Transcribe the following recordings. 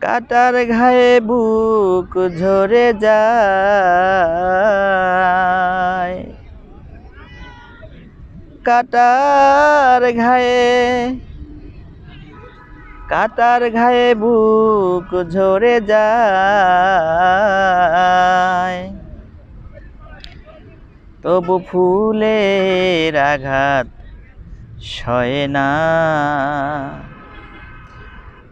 কাটার ঘায়ে বুক ঝরে যায়। কাটার ঘায়ে কাটার ঘায়ে বুক ঝরে যায়। তবু ফুলের আঘাত সয় না।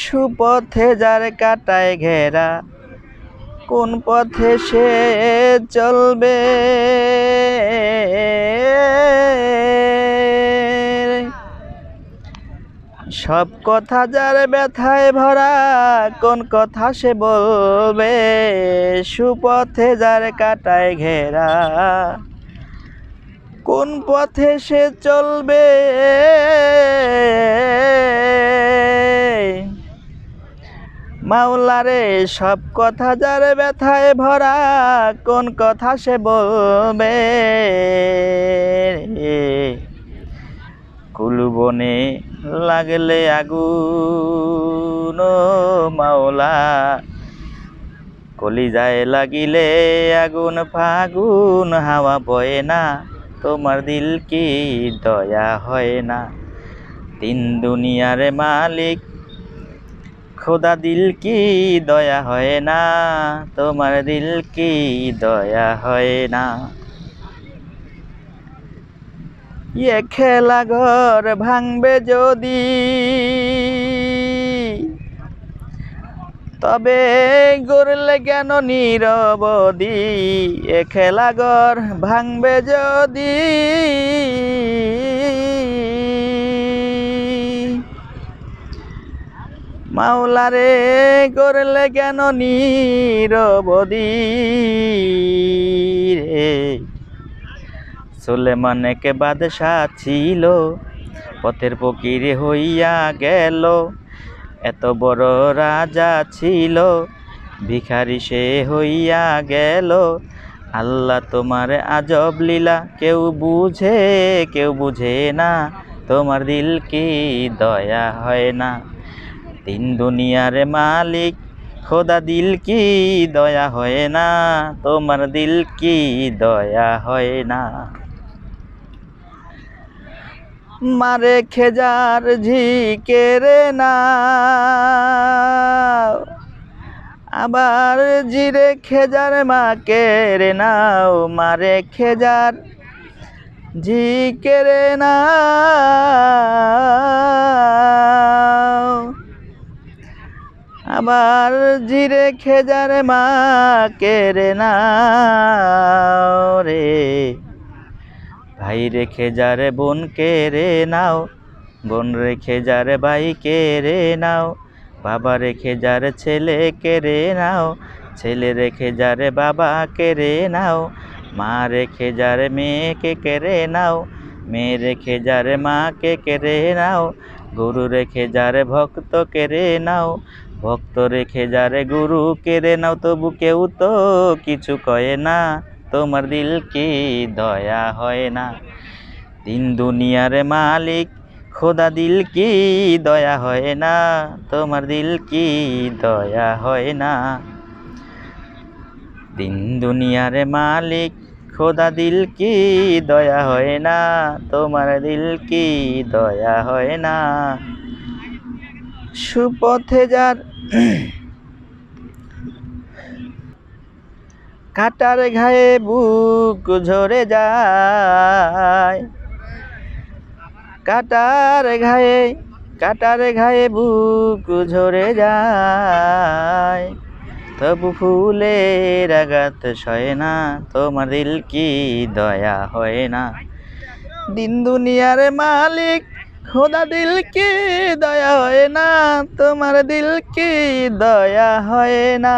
সুপথে যার কাটায় ঘেরা, কোন পথে সে চলবে? সব কথা যার ব্যথায় ভরা, কোন কথা সে বলবে? সুপথে যার কাটায় ঘেরা, কোন পথে সে চলবে? মাওলারে সব কথা যার ব্যথায় ভরা, কোন কথা সে বলবে কুলবনে লাগলে আগুন মাওলা, কলিজায় লাগিলে আগুন, ফাগুন, হাওয়া বয়ে না, তোমার দিল কি দয়া হয় না? তিন দুনিয়ার মালিক খোদা দিল কি দয়া হয় না? তোমার দিল কি দয়া হয় না? ইয়ে খেলা ঘর ভাঙবে যদি। তবে গড়লে কেন নিরবদি এ খেলা ঘর ভাঙবে যদি। মাওলারে করলে কেন নিরবদি রে? সুলেমানেকে বাদশাহ ছিল, পথের ফকির হইয়া গেল। এত বড় রাজা ছিল, ভিখারি সে হইয়া গেল। আল্লাহ তোমার আজব লীলা, কেউ বুঝে কেউ বুঝে না। তোমার দিল কি, দয়া হয় না। তিন দুনিয়ার মালিক, খোদা দিল কি দয়া হয় না? তোমার দিল কি দয়া হয় না? মারে খেজার ঝিকেরে না। আবার জিরে খেজার মা কেড়ে নাও। মারে খেজার ঝিকেরে না। আবার জিরে খেজার মা কেড়ে নাও রে। ভাই রেখে যারে বোন কেড়ে নাও বোন রেখে যারে ভাই কেড়ে নাও বাবা রেখে যারে ছেলে কেড়ে নাও ছেলে রেখে যারে বাবা কেড়ে নাও মা রেখে যারে মেয়েকে কেড়ে নাও মেয়ে রেখে যারে মাকে কেড়ে নাও গুরু রেখে যারে ভক্ত কেড়ে নাও ভক্ত রেখে যারে গুরু কেড়ে নাও তবু কেউ তো কিছু কয় না। তোমার দিল কি দয়া হয় না। দিন দুনিয়ার মালিক, খোদা দিল কি দয়া হয় না। তোমার দিল কি দয়া হয় না। দিন দুনিয়ার মালিক, খোদা দিল কি দয়া হয় না। তোমার দিল কি দয়া হয় না। সুপথে যার কাটার ঘায়ে বুক ঝরে যায়। কাটার ঘায়ে কাটার ঘায়ে বুক ঝরে যায়। তবু ফুলের আঘাত সয় না, তোমার দিল কি দয়া হয় না। দিন দুনিয়ার মালিক খোদা দিল কি দয়া হয় না তোমার দিল কি দয়া হয় না।